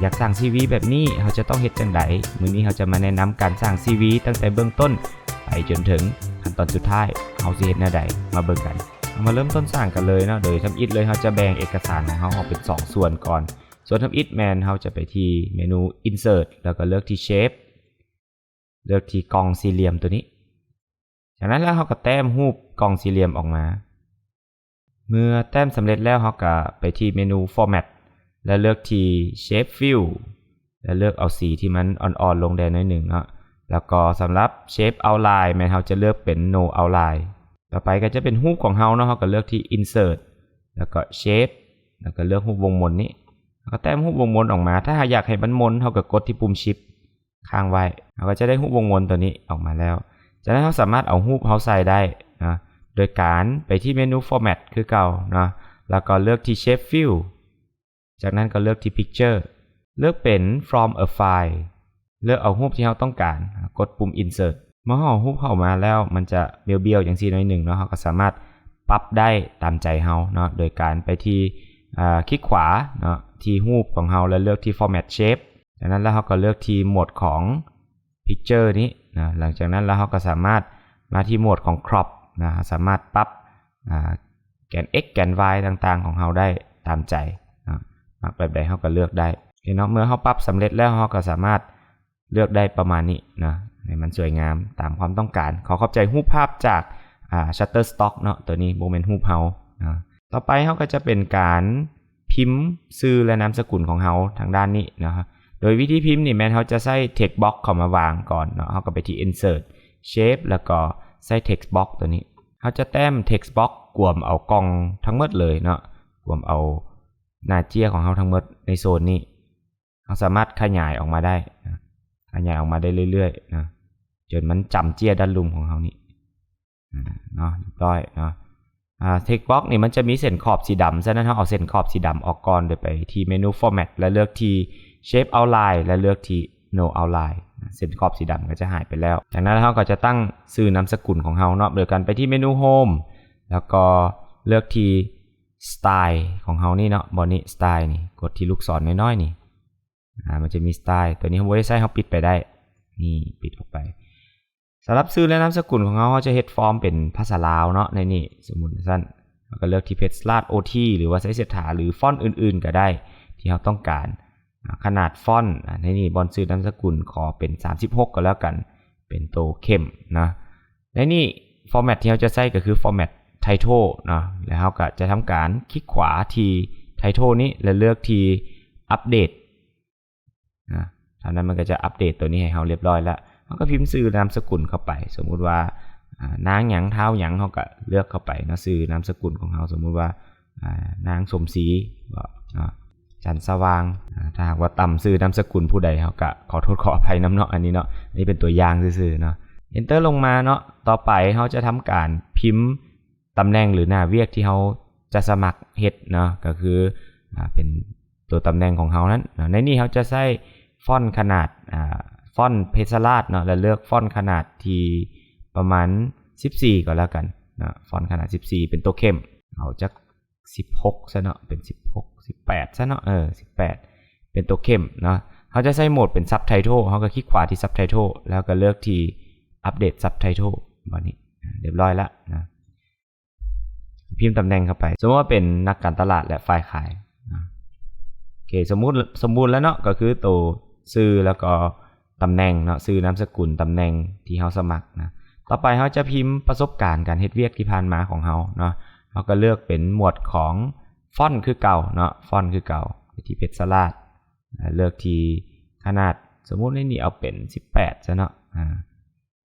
อยากสร้าง CV แบบนี้เขาจะต้องเฮ็ดจังไดมื้อนี้เขาจะมาแนะนำการสร้าง CV ตั้งแต่เบื้องต้นไปจนถึงขั้นตอนสุดท้ายเขาสิเฮ็ดแนวใดมาเบิ่งกันมาเริ่มต้นสร้างกันเลยเนาะโดยทำอิฐเลยเขาจะแบ่งเอกสารของเขาออกเป็น 2 ส่วนก่อน ส่วนทำอิฐแมนเขาจะไปที่เมนู insert แล้วก็เลือกที่ shape เลือกที่กล่องสี่เหลี่ยมตัวนี้ จากนั้นแล้วเขาก็แต้มรูปกล่องสี่เหลี่ยมออกมา เมื่อแต้มสำเร็จแล้วเขาก็ไปที่เมนู format และเลือกที่ shape fill และเลือกเอาสีที่มันอ่อนๆลงแดงน้อยหนึ่งเนาะแล้วก็สำหรับ shape outline แม่นเราจะเลือกเป็น no outline ต่อไปก็จะเป็นรูปของเราเนาะเราก็เลือกที่ insert แล้วก็ shape แล้วก็เลือกรูปวงมนนี้แล้วก็แต้มรูปวงมนออกมา ถ้าอยากให้มันมนเราก็กดที่ปุ่ม shift ค้างไว้เราก็จะได้รูปวงมนตัวนี้ออกมาแล้ว จากนั้นเราสามารถเอารูปเราใส่ได้นะ โดยการไปที่เมนู format คือเก่านะ แล้วก็เลือกที่ shape fill จากนั้นก็เลือกที่ picture เลือกเป็น from a file เลือกเอารูปที่เราต้องการ กดปุ่ม insert เมื่อเรารูปเข้ามาแล้วมันจะเบี้ยวๆอย่างซี่น้อยหนึ่งเนาะเราก็สามารถปรับได้ตามใจเราเนาะโดยการไปที่คลิกขวาเนาะที่รูปของเราแล้วเลือกที่ format shape จากนั้นแล้วเราก็เลือกที่โหมดของ picture นี้นะหลังจากนั้นแล้วเราก็สามารถมาที่โหมดของ crop นะสามารถปรับแกน x แกน y ต่างๆ ของเราได้ตามใจ มักแบบใดเราก็เลือกได้เนาะเมื่อเราปรับสำเร็จแล้วเราก็สามารถเลือกได้ประมาณนี้นะให้มันสวยงามตามความต้องการ ขอขอบใจรูปภาพจากอ่า Shutterstock เนาะตัวนี้โมเมนต์รูปเฮานะต่อไปเฮาก็จะเป็นการพิมพ์ชื่อและนามสกุลของเฮาทางด้านนี้นะครับโดยวิธีพิมพ์นี่แม่นเฮาจะใส่ text box เข้ามาวางก่อนเนาะเฮาก็ไปที่ insert shape แล้วก็ใส่ text box ตัวนี้เฮาจะแต้ม text box กลวมเอากล่องทั้งหมดเลยเนาะกลวมเอา หน้าเจียของเฮาทั้งหมดในโซนนี้เฮาสามารถขยายออกมาได้นะขยายออกมาได้เรื่อยๆนะจนมันจำเจียด้านลุมของเขานี่เนาะเรียบร้อยเนาะอ่า text box นี่มันจะมีเส้นขอบสีดำฉะนั้นเราเอาเส้นขอบสีดำออกก่อนโดยไปที่เมนู format และเลือกที่ shape outline และเลือกที่ no outline เส้นขอบสีดำก็จะหายไปแล้ว จากนั้นเราก็จะตั้งชื่อนามสกุลของเราเนาะโดยการไปที่เมนู home แล้วก็เลือกที่ style ของเรานี่เนาะบนนี้ style นี่กดที่ลูกศรน้อยๆนี่อ่ามันจะมีสไตล์ตัวนี้เราบ่ได้ใช้เราปิดไปได้ นี่ปิดออกไปสำหรับชื่อและนามสกุลของเราเขาจะเฮ็ดฟอร์มเป็นภาษาลาวเนาะในนี่สมมุติสั้นแล้วก็เลือกที่เพจลาด OT หรือว่าใช้เสถาหรือฟอนต์อื่นๆ ก็ได้ ที่เราต้องการ ขนาดฟอนต์ในนี่บอลชื่อนามสกุลขอเป็น 36 ก็แล้วกัน เป็นโตเข้มนะในนี่ฟอร์แมตที่เราจะใช้ก็คือฟอร์แมต ไทโทนาะแล้วเราก็จะทำการคลิกขวาที่ไทโทนี้แล้วเลือกที่อัปเดตนะท่านั้นมันก็จะอัปเดตตัวนี้ให้เราเรียบร้อยแล้วเราก็พิมพ์ชื่อนามสกุลเข้าไป สมมุติว่านางหยังเท้าหยังเขาก็เลือกเข้าไปนะชื่อนามสกุลของเขาสมมุติว่านางสมศรีจันสว่างถ้าหากว่าต่ำชื่อนามสกุลผู้ใดเขาก็ขอโทษขออภัยน้ำเนาะอันนี้เนาะอันนี้เป็นตัวอย่างซื่อๆเนาะ enter ลงมาเนาะต่อไปเขาจะทำการพิมพ์ ตำแหน่งหรือหน้าเวียกที่เขาจะสมัครเฮ็ดเนาะก็คือเป็นตัวตำแหน่งของเขานั้นในนี้เขาจะใส่ฟอนต์ขนาดฟอนต์เพชรลาดเนาะแล้วเลือกฟอนต์ขนาดที่ประมาณ 14 ก็แล้วกันนะฟอนต์ขนาด 14 เป็นตัวเข้มเอาจาก 16ซะเนาะเป็น 16 18ซะเนาะเออ18 เป็นตัวเข้มเนาะเขาจะใส่โหมดเป็นซับไตเติลเขาก็คลิกขวาที่ซับไตเติลแล้วก็เลือกที่อัปเดตซับไตเติลแบบนี้เรียบร้อยแล้วนะ พิมพ์ตำแหน่งเข้าไป สมมติว่าเป็นนักการตลาดและฝ่ายขายโอเคสมมุติสมบูรณ์แล้วเนาะก็คือตัวซื้อแล้วก็ตำแหน่งเนาะซื้อนามสกุลตำแหน่งที่เราสมัครนะต่อไปเราจะพิมพ์ประสบการณ์การเฮ็ดเวียกที่ผ่านมาของเราเนาะเราก็เลือกเป็นหมวดของฟอนต์คือเก่าเนาะฟอนต์คือเก่าที่เพชรสลาดเลือกที่ขนาดสมมุติในนี้เอาเป็น 18ซะเนาะอ่า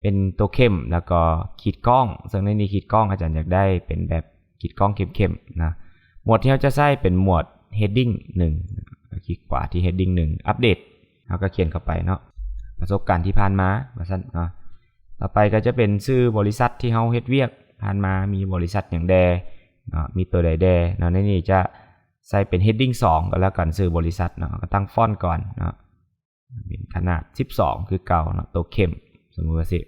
เป็นตัวเข้มแล้วก็ขีดกล้องซึ่งในนี้ขีดกล้องอาจารย์อยากได้เป็นแบบ ขีดกล้องเข้มๆนะหมวดที่เราจะใส่เป็นหมวด heading 1คลิกขวาที่ heading 1 อัปเดตเราก็เขียนเข้าไปเนาะประสบการณ์ที่ผ่านมาว่าซั่นเนาะต่อไปก็จะเป็นชื่อบริษัทที่เฮาเฮ็ดเวียกผ่านมามีบริษัทอย่างแดเนาะมีตัวใดแดเนาะในนี้จะใส่เป็น heading 2 ก็แล้วกันชื่อบริษัทเนาะก็ตั้งฟอนต์ก่อนเนาะเป็นขนาด 12 คือเก่าเนาะตัวเข้มสมมุติว่าสิ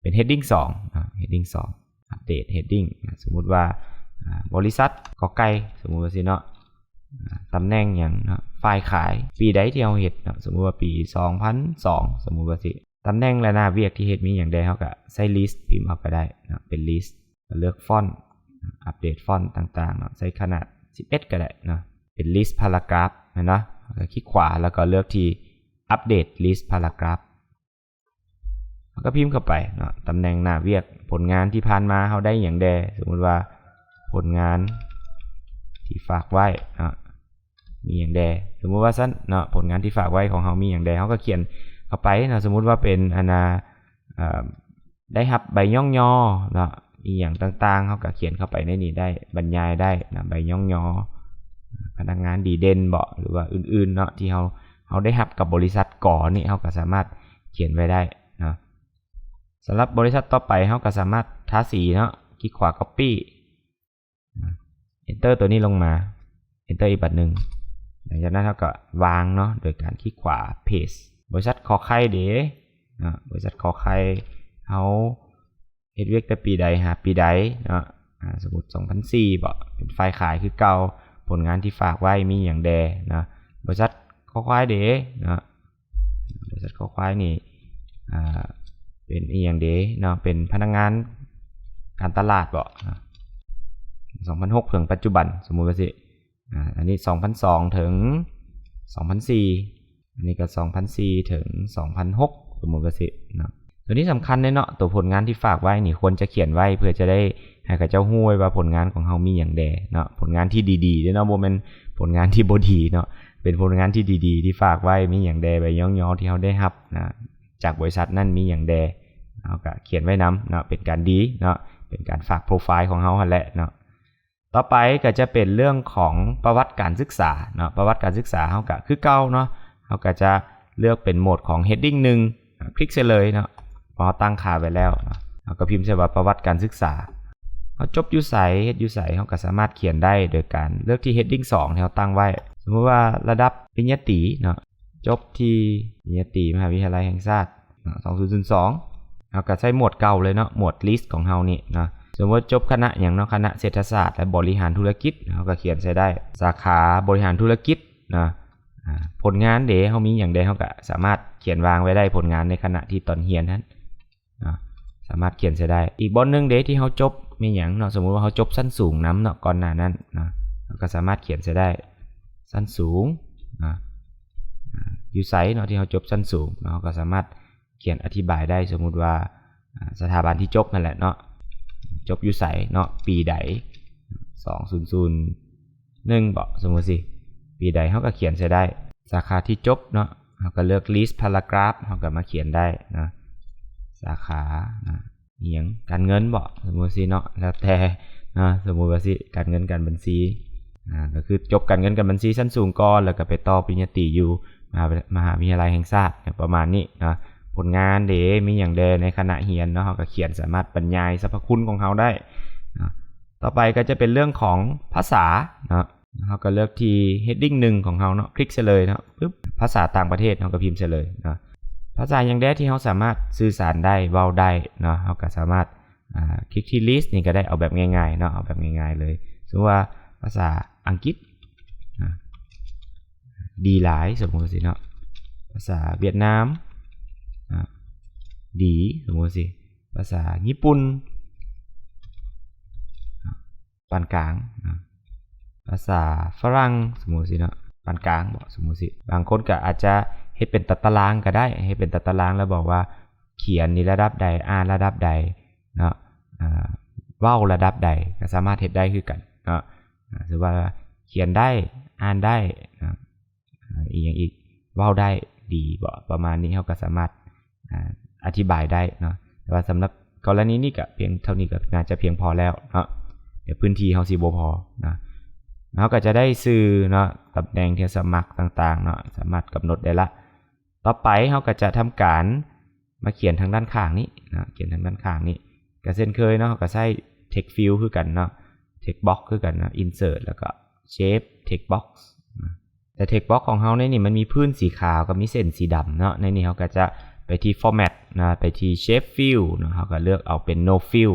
เป็น heading 2เนาะ heading 2อัปเดต heading สมมุติว่า บริษัทกอไก่สมมุติว่าสิเนาะตำแหน่งอย่างเนาะฝ่ายขายปีใดที่เราเฮ็ดเนาะสมมุติว่าปี 2002 สมมุติว่าสิตำแหน่งและหน้าเวียกที่เฮ็ดมีอย่างใดเฮาก็ใส่ list พิมพ์เอาไปได้เนาะเป็น list ก็เลือกฟอนต์อัปเดตฟอนต์ต่างๆเนาะใส่ขนาด 11 ก็ได้เนาะเป็น list paragraph เห็นเนาะคลิกขวาแล้วก็เลือกที่อัปเดต list paragraph แล้วก็พิมพ์เข้าไปเนาะตำแหน่งหน้าเวียกผลงานที่ผ่านมาเฮาได้อย่างใดสมมุติว่า ผลงานที่ฝากไว้เนาะมีอย่างใดสมมุติว่าซั่นเนาะผลงานที่ฝากไว้ของเฮามีอย่างใดเฮาก็เขียนเข้าไปเนาะสมมุติว่าเป็นอนาอได้รับใบย่องยอเนาะอีหยังต่างๆเฮาก็เขียนเข้าไปในนี้ได้บรรยายได้นะใบย่องยอพนักงานดีเด่นเบ่หรือว่าอื่นๆเนาะที่เฮาเฮาได้รับกับบริษัทก่อนี่เฮาก็สามารถเขียนไว้ได้นะสำหรับบริษัทต่อไปเฮาก็สามารถทาสีเนาะคลิกขวา copy enter ตัวนี้ลงมา enter อีกบัตรหนึ่งหลังจากนั้นเฮาก็วางเนาะโดยการคลิกขวา paste บริษัทขอไข่เด้นะบริษัทขอไข่เฮาเฮ็ดเวียกแต่ปีใดหาปีใดเนาะสมมติ2004บ่เป็นไฟล์ขายคือเก่าผลงานที่ฝากไว้มีอย่างแดนะบริษัทข้อควายเดนะบริษัทข้อควายนี่เป็นอีอย่างเดเนาะเป็นพนักงานการตลาดบ่นะ 2006 ถึงปัจจุบันสมมุติว่าสิอันนี้ 2002 ถึง 2004 อันนี้ก็2004 ถึง 2006 สมมุติว่าสิเนาะตัวนี้สำคัญเลยเนาะตัวผลงานที่ฝากไว้นี่ควรจะเขียนไว้เพื่อจะได้ให้กับเจ้าฮู้ไว้ว่าผลงานของเฮามีอย่างแดเนาะผลงานที่ดีๆเด้อเนาะบ่แม่นผลงานที่บดีเนาะเป็นผลงานที่ดีๆ ที่ฝากไว้มีอย่างแดใบย่องๆที่เฮาได้รับนะจากบริษัทนั้นมีอย่างแดเฮาก็เขียนไว้นํเนาะเป็นการดีเนาะเป็นการฝากโปรไฟล์ของเฮาหั่นแหละเนาะ ต่อไปก็จะเป็นเรื่องของประวัติการศึกษาเนาะประวัติการศึกษาเฮาก็คือเก่าเนาะเฮาก็จะเลือกเป็นโหมดของ heading 1อะคลิกเสียเลยเนาะพอตั้งค่าไว้แล้วเนาก็พิมพ์ใส่ว่าประวัติการศึกษาเขาจบยูไสเฮดยูไสเขาก็สามารถเขียนได้โดยการเลือกที่ heading 2ที่เราตั้งไว้ สมมติว่าระดับปริญญาตรีเนาะจบที่ปริญญาตรีมหาวิทยาลัยแห่งชาติเนาะ2002เราก็ใช้หมวดเก่าเลยเนาะหมวด list ของเฮานี่เนาะ สมมติจบคณะอย่างเนาะคณะเศรษฐศาสตร์และบริหารธุรกิจเราก็เขียนใส่ได้สาขาบริหารธุรกิจนะผลงานเด้เฮามีอย่างใดเฮาก็สามารถเขียนวางไว้ได้ผลงานในขณะที่ตอนเรียนนั้นนะสามารถเขียนใส่ได้ อีกบอนหนึ่งเดที่เขาจบมีอย่างเนาะสมมุติว่าเขาจบสั้นสูงน้ำเนาะก่อนหน้านั้นนะเราก็สามารถเขียนใส่ได้สั้นสูงนะอยู่ไซเนาะที่เขาจบสั้นสูงเนาะก็สามารถเขียนอธิบายได้สมมุติว่าสถาบันที่จบนั่นแหละเนาะ จบอยู่ไสเนาะปีใด2001บอกสมมติสิปีใดเขาก็เขียนใส่ได้ สาขาที่จบเนาะเขาก็เลือก list paragraph เขาก็มาเขียนได้นะสาขานะอหยังการเงินบ่สมมติสิเนาะแล้วแต่นะสมมติว่าสิการเงินการบัญชีอ่าก็คือจบการเงินการบัญชีชั้นสูงก่อนแล้วก็ไปต่อปริญญาตรีอยู่มหามหาวิทยาลัยแห่งชาติประมาณนี้นะ ผลงานเดมีอย่างใดในขณะเรียนเนาะเขาก็เขียนสามารถบรรยายสรรพคุณของเขาได้นะต่อไปก็จะเป็นเรื่องของภาษาเนาะเขาก็เลือกที่ heading หนึ่งของเขาเนาะคลิกเฉลยเนาะปึ๊บภาษาต่างประเทศเขาก็พิมพ์เฉลยเนาะภาษาอย่างแดที่เขาสามารถสื่อสารได้เว้าได้เนาะเขาก็สามารถาคลิกที่ list นี่ก็ได้เอาแบบง่ายๆเนาะเอาแบบง่ายๆเลยสมมติว่าภาษาอังกฤษดีหลายสมมติสิเนาะภาษาเวียดนาม ดีสมมติสิ ภาษาญี่ปุ่นปานกลาง ภาษาฝรั่งสมมติสิเนาะปานกลางบอกสมมติสิ บางคนก็อาจจะเฮ็ดเป็นตัดตารางก็ได้เฮ็ดเป็นตัดตารางแล้วบอกว่า เขียนในระดับใด อ่านระดับใดเนาะอ่าเว้าระดับใดก็สามารถเฮ็ดได้คือกันเนาะหรือว่าเขียนได้อ่านได้นะอีกอย่างอีกเว้าได้ดีบ่ประมาณนี้เขาก็สามารถ อธิบายได้เนาะแต่ว่าสำหรับกรณีนี้ก็เพียงเท่านี้ก็น่าจะเพียงพอแล้วเนาะเดี๋ยวพื้นที่เฮาสิบ่พอนะเราก็จะได้ซื้อเนาะตำแหน่งที่สมัครต่างๆเนาะสามารถกำหนดได้ละ ต่อไปเราก็จะทำการมาเขียนทางด้านข้างนี้นะเขียนทางด้านข้างนี้ก็เช่นเคยเนาะเราก็ใช้ text field คือกันเนาะ text box คือกันนะ insert แล้วก็ shape text box นะแต่ text box ของเราในนี่มันมีพื้นสีขาวกับมีเส้นสีดำเนาะในนี้เราก็จะไปที่ format นะไปที่ shape fill นะเราก็เลือกเอาเป็น no fill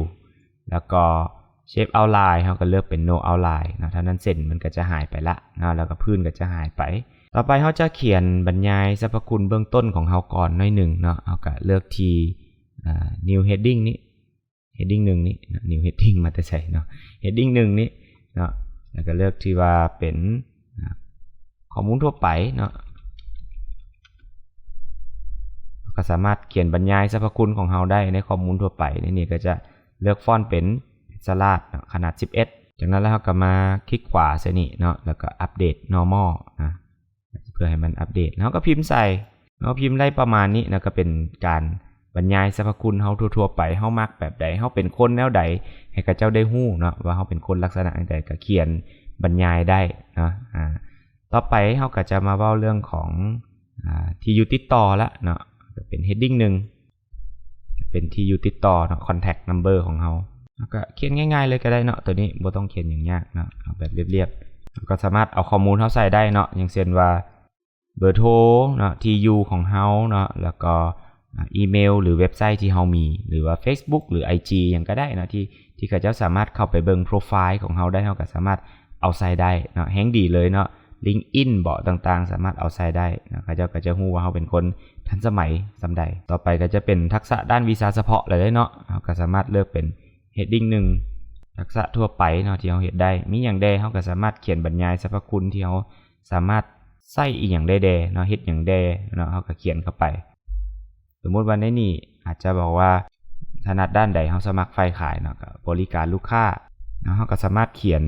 แล้วก็ shape outline เราก็เลือกเป็น no outline นาะท่านั้นเส้นมันก็จะหายไปละเนาะแล้วก็พื้นก็จะหายไป ต่อไปเราจะเขียนบรรยายสรรพคุณเบื้องต้นของเราก่อนหน้อยหนึ่งเนาะเราก็เลือกที่ new heading นี้ heading หนึ่งนี้ new heading มาแต่ใส่เนาะ heading หนึ่งนี้เนาะแล้วก็เลือกที่ว่าเป็นอ่าข้อมูลทั่วไปเนาะ ก็สามารถเขียนบรรยายสรรพคุณของเราได้ในข้อมูลทั่วไปในนี่ก็จะเลือกฟอนต์เป็นสลาดเนาะขนาด 11 จากนั้นแล้วเราก็มาคลิกขวาเสนี่เนาะแล้วก็อัปเดต normal นะเพื่อให้มันอัปเดตแล้วก็พิมพ์ใส่เราพิมพ์ได้ประมาณนี้นะก็เป็นการบรรยายสรรพคุณเฮาทั่วๆไปเฮามักแบบใดเฮาเป็นคนแนวใด ให้กับเจ้าได้ฮู้เนาะว่าเฮาเป็นคนลักษณะใดก็เขียนบรรยายได้เนาะอ่าต่อไปเฮาก็จะมาเว้าเรื่องของอ่าที่อยู่ติดต่อละเนาะ จะเป็น heading หนึ่งจะเป็นที่อยู่ติดต่อเนาะ contact number ของเราแล้วก็เขียนง่าย ๆ เลยก็ได้เนาะตัวนี้บ่ต้องเขียนอย่างยากเนาะเอาแบบเรียบๆแล้วก็สามารถเอาข้อมูลเขาใส่ได้เนาะอย่างเช่นว่าเบอร์โทรเนาะที่อยู่ของเฮาเนาะแล้วก็อีเมลหรือเว็บไซต์ที่เฮามี หรือว่า Facebook หรือ IG อย่างก็ได้เนาะที่ที่เขาเจ้าสามารถเข้าไปเบิ่งโปรไฟล์ของเฮาได้เฮาก็สามารถเอาใส่ได้เนาะแฮงดีเลยเนาะ LinkedIn เบาะต่างๆ สามารถเอาใส่ได้นะเขาเจ้าก็จะฮู้ว่าเฮาเป็นคนทันสมัยสำใด ต่อไปก็จะเป็นทักษะด้านวีซ่าเฉพาะเลยเนาะเราก็สามารถเลือกเป็น heading หนึ่งทักษะทั่วไปเนาะที่เราเฮ็ดได้ มีอย่างใดเราก็สามารถเขียนบรรยายสรรพคุณที่เราสามารถใส่อีกอย่างใดแดเนาะเฮ็ดอย่างใดเนาะเราก็เขียนเข้าไป สมมติว่าในนี้อาจจะบอกว่าถนัดด้านใดเราสมัครไฟขายเนาะก็บริการลูกค้าเนาะเราก็สามารถเขียน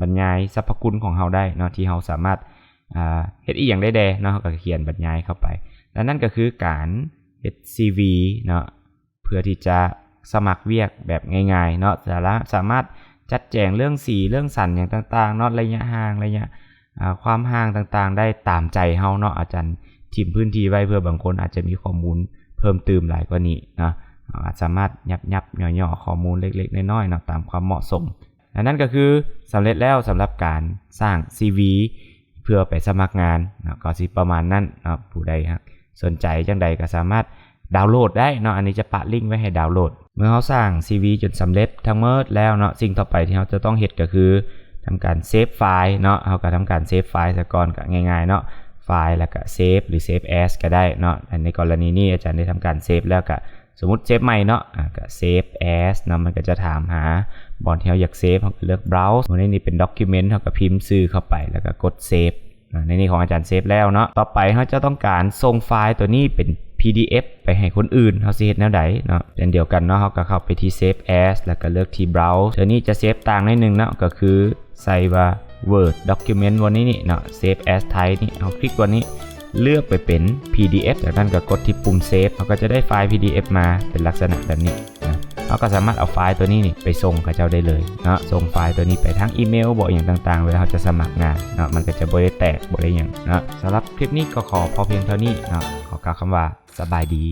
บรรยายสรรพคุณของเราได้เนาะที่เราสามารถเฮ็ดอีกอย่างใดแดเนาะเราก็เขียนบรรยายเข้าไป และนั่นก็คือการเฮ็ด CV เนาะเพื่อที่จะสมัครเวียกแบบง่ายๆเนาะแต่ละสามารถจัดแจงเรื่องสีเรื่องสันอย่างต่างๆเนาะระยะห่างระยะความห่างต่างๆ ได้ตามใจเฮาเนาะอาจารย์ทิมพื้นที่ไว้เพื่อบางคนอาจจะมีข้อมูลเพิ่มเติมหลายกว่านี้เนาะอาจสามารถยับยับย่อๆข้อมูลเล็กๆน้อยๆเนาะตามความเหมาะสม นั่นก็คือสำเร็จแล้วสำหรับการสร้าง CV เพื่อไปสมัครงานนะก็สิประมาณนั้นนะผู้ใดครับสนใจจังใดก็สามารถดาวน์โหลดได้เนาะอันนี้จะปะลิงก์ไว้ให้ดาวน์โหลด เมื่อเราสร้าง CV จนสำเร็จทั้งหมดแล้วเนาะสิ่งต่อไปที่เราจะต้องเฮ็ดก็คือทำการเซฟไฟล์เนาะเราก็ทำการเซฟไฟล์ซะก่อนก็ง่ายๆเนาะไฟล์แล้วก็เซฟหรือเซฟแอสก็ได้เนาะในกรณีนี้อาจารย์ได้ทำการเซฟแล้วก็สมมติเซฟใหม่เนาะอะก็เซฟแอสเนาะมันก็จะถามหา บอนที่เราอยากเซฟเราก็เลือก browse ในนี้เป็น document เราก็พิมพ์ชื่อเข้าไปแล้วก็กดเซฟอ่าในนี้ของอาจารย์เซฟแล้วเนาะต่อไปเขาจะต้องการส่งไฟล์ตัวนี้เป็น PDF ไปให้คนอื่นเขาสิเฮ็ดแนวใดเนาะเช่นเดียวกันเนาะเขาก็เข้าไปที่ Save As แล้วก็เลือกที่ Browse เดี๋ยวนี้จะเซฟต่างในดนึงเนาะก็คือใส่ว่า Word Document วันนี้นี่เนาะ Save As Type นี่เอาคลิกวันนี้ เลือกไปเป็น PDF จากนั้นก็กดที่ปุ่ม Save เขาก็จะได้ไฟล์ PDF มาเป็นลักษณะแบบนี้ เราก็สามารถเอาไฟล์ตัวนี้นี่ไปส่งกับเจ้าได้เลยเนาะส่งไฟล์ตัวนี้ไปทั้งอีเมลบอกอย่างต่างๆ เวลาเราจะสมัครงานเนาะมันก็จะบ่ได้แตกบ่ได้อยังเนาะสำหรับคลิปนี้ก็ขอพอเพียงเท่านี้เนาะขอกล่าวคำว่าสบายดี